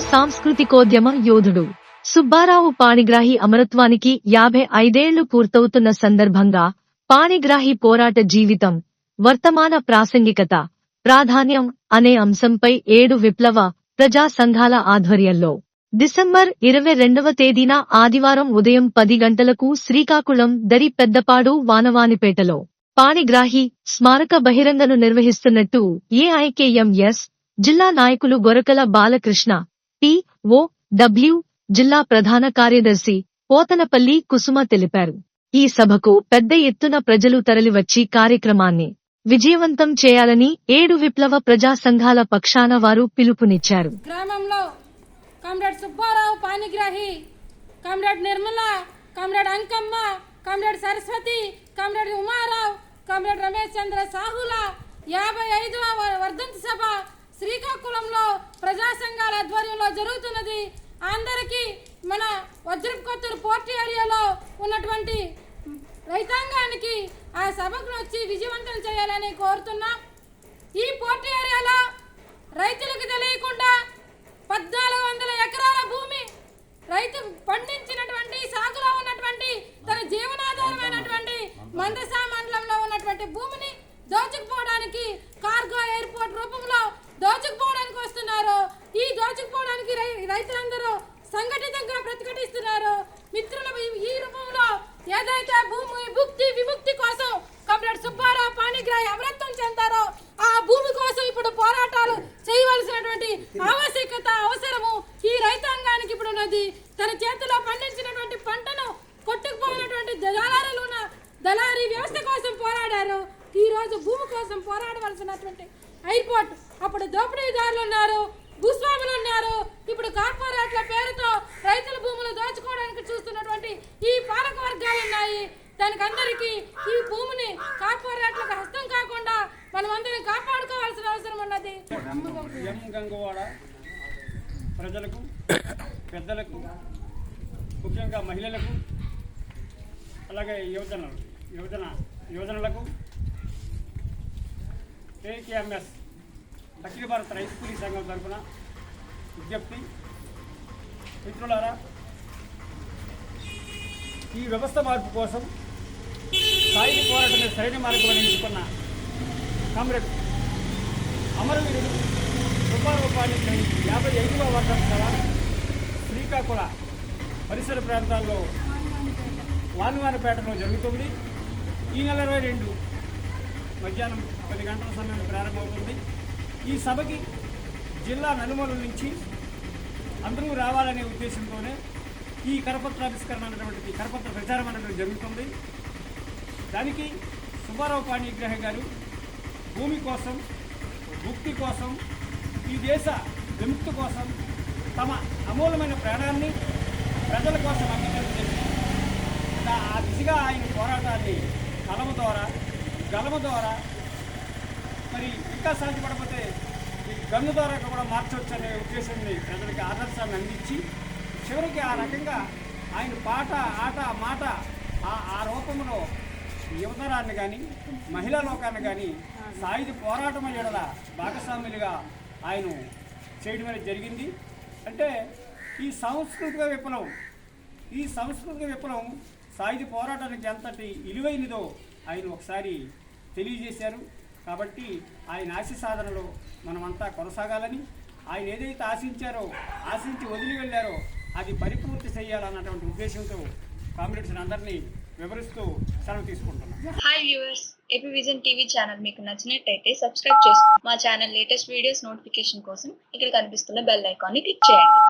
సాంస్కృతికోద్యమ యోధుడు. సుబ్బారావు పాణిగ్రాహి అమరత్వానికి యాభై ఐదేళ్ళు పూర్తవుతున్న సందర్భంగా పాణిగ్రాహి పోరాట జీవితం వర్తమాన ప్రాసంగికత ప్రాధాన్యం అనే అంశంపై ఏడు విప్లవ ప్రజా సంఘాల ఆధ్వర్యంలో. డిసెంబర్ ఇరవై రెండవ తేదీన ఆదివారం ఉదయం పది గంటలకు శ్రీకాకుళం దరి పెద్దపాడు వానవానిపేటలో పాణిగ్రాహి స్మారక బహిరంగను నిర్వహిస్తున్నట్టు ఏఐకేఎంఎస్ జిల్లా నాయకులు గొరకల బాలకృష్ణ టిఓ డబ్ల్యూ జిల్లా ప్రధాన కార్యదర్శి పోతనపల్లి కుసుమ తెలిపారు. ఈ సభకు పెద్ద ఎత్తున ప్రజలు తరలివచ్చి కార్యక్రమాన్ని విజయవంతం చేయాలని ఏడు విప్లవ ప్రజా సంఘాల పక్షాన వారు పిలుపునిచ్చారు. గ్రామంలో comrade Subbarao Panigrahi comrade Nirmala comrade Ankamma comrade Saraswati comrade Umarao comrade Ramesh Chandra సాహుల యాభై ఐదవ వర్ధంతి సభ శ్రీకాకుళంలో ప్రజా సంఘాల ఆధ్వర్యంలో జరుగుతున్నది. అందరికీ మన వజ్రపుకొత్తూరు పోర్ట్ ఏరియాలో ఉన్నటువంటి రైతాంగానికి ఆ సభకు వచ్చి విజయవంతం చేయాలని కోరుతున్నాం. ఈ పోర్ట్ ఏరియాలో రైతులకు తెలియకుండా పద్నాలుగు వందల ఎకరాల భూమి రైతు పండించినటువంటి సాగులో ఉన్నటువంటి తన జీవనాధారమైనటువంటి మందసా మండలంలో ఉన్నటువంటి భూమిని దోచుకుపోవడానికి కార్గో ఎయిర్పోర్ట్ రూపంలో దోచుకుపోవడానికి రై- రైతులందరూ సంఘటితంగా ప్రతిఘటిస్తున్నారు. మిత్రుల ఈ- రూపంలో ఏదైతే భూమి భుక్తి విముక్తి కోసం కమ్రేడ్ సుబ్బారావు పాణిగ్రాహి అమరత్వం చెందారో ఆ భూమి కోసం ఇప్పుడు పోరాటాలు చేయవలసినటువంటి ఆవశ్యకత అవసరము ఈ రైతాంగానికి ఇప్పుడు ఉన్నది. తన చేతిలో పండించినటువంటి పంటను కొట్టుకుపోయినటువంటి దళారీలు ఉన్న దళారీ వ్యవస్థ కోసం పోరాడారు. ఈ రోజు భూమి కోసం పోరాడవలసినటువంటి ఎయిర్పోర్ట్ అప్పుడు దోపిడీదారులు ఉన్నారు. భూస్వాములు ఉన్నారు ఇప్పుడు కార్పొరేట్ల పేరుతో రైతుల భూములు దోచుకోవడానికి చూస్తున్నటువంటి ఈ పాలక వర్గాలు ఉన్నాయి. దానికి అందరికీ ఈ భూమిని కార్పొరేట్లకు హస్తం కాకుండా మనం అందరం కాపాడుకోవాల్సిన అవసరం ఉన్నది. ఎం గంగవాడ ప్రజలకు పెద్దలకు ముఖ్యంగా మహిళలకు అలాగే యువజనలు యువజన యువజనలకు ఏకేఎంఎస్ అఖిల భారత రైతు కూలీ సంఘం తరఫున విజ్ఞప్తి. మిత్రులారా ఈ వ్యవస్థ మార్పు కోసం సాయుధ పోరాటమే సరైన మార్గం ఎంచుకున్న కామ్రేడ్ అమరవీరుడు సుబ్బారావు యాభై ఐదవ వర్గం కదా శ్రీకాకుళ పరిసర ప్రాంతాల్లో వానువానపేటలో జరుగుతుంది. ఈ నెల ఇరవై రెండు మధ్యాహ్నం పది గంటల సమయం ప్రారంభమవుతుంది. ఈ సభకి జిల్లా నలుమూల నుంచి అందరూ రావాలనే ఉద్దేశంతోనే ఈ కరపత్ర ఆవిష్కరణ అనేటువంటిది కరపత్ర ప్రచారం అనేది జరుగుతుంది. దానికి సుబ్బారావు పాణిగ్రహ గారు భూమి కోసం ముక్తి కోసం ఈ దేశ విముక్తి కోసం తమ అమూలమైన ప్రాణాన్ని ప్రజల కోసం అంగీకారం చేసి ఆ దిశగా ఆయన పోరాటాన్ని కలమ ద్వారా గలమ ద్వారా మరి ఇంకా సాధ్యపడకపోతే ఈ గన్ను ద్వారా కూడా మార్చవచ్చు అనే ఉద్దేశాన్ని ప్రజలకి ఆదర్శాన్ని అందించి చివరికి ఆ రకంగా ఆయన పాట ఆట మాట ఆ ఆ రూపంలో యువతరాన్ని కానీ మహిళా లోకాన్ని కానీ సాయుధ పోరాటం ఎడల భాగస్వాములుగా ఆయన చేయడం అనేది జరిగింది. అంటే ఈ సాంస్కృతిక విప్లవం ఈ సాంస్కృతిక విప్లవం సాయుధ పోరాటానికి ఎంతటి విలువైనదో ఆయన ఒకసారి తెలియజేశారు. కాబట్టి ఆయన ఆశ సాధనలో మనమంతా కొనసాగాలని ఆయన ఏదైతే ఆశించారో ఆశించి వదిలి వెళ్ళారో అది పరిపూర్తి చేయాలన్నటువంటి ఉద్దేశంతో కామ్రేడ్స్ అందరినీ వివరిస్తూ సెలవు తీసుకుంటున్నాం. Hi viewers AP vision TV channel మీకు నచ్చినట్టయితే సబ్స్క్రైబ్ చేసుకోండి మా ఛానల్ లేటెస్ట్ వీడియోస్ నోటిఫికేషన్ కోసం ఇక్కడ కనిపిస్తున్న బెల్ ఐకాన్ని క్లిక్ చేయండి.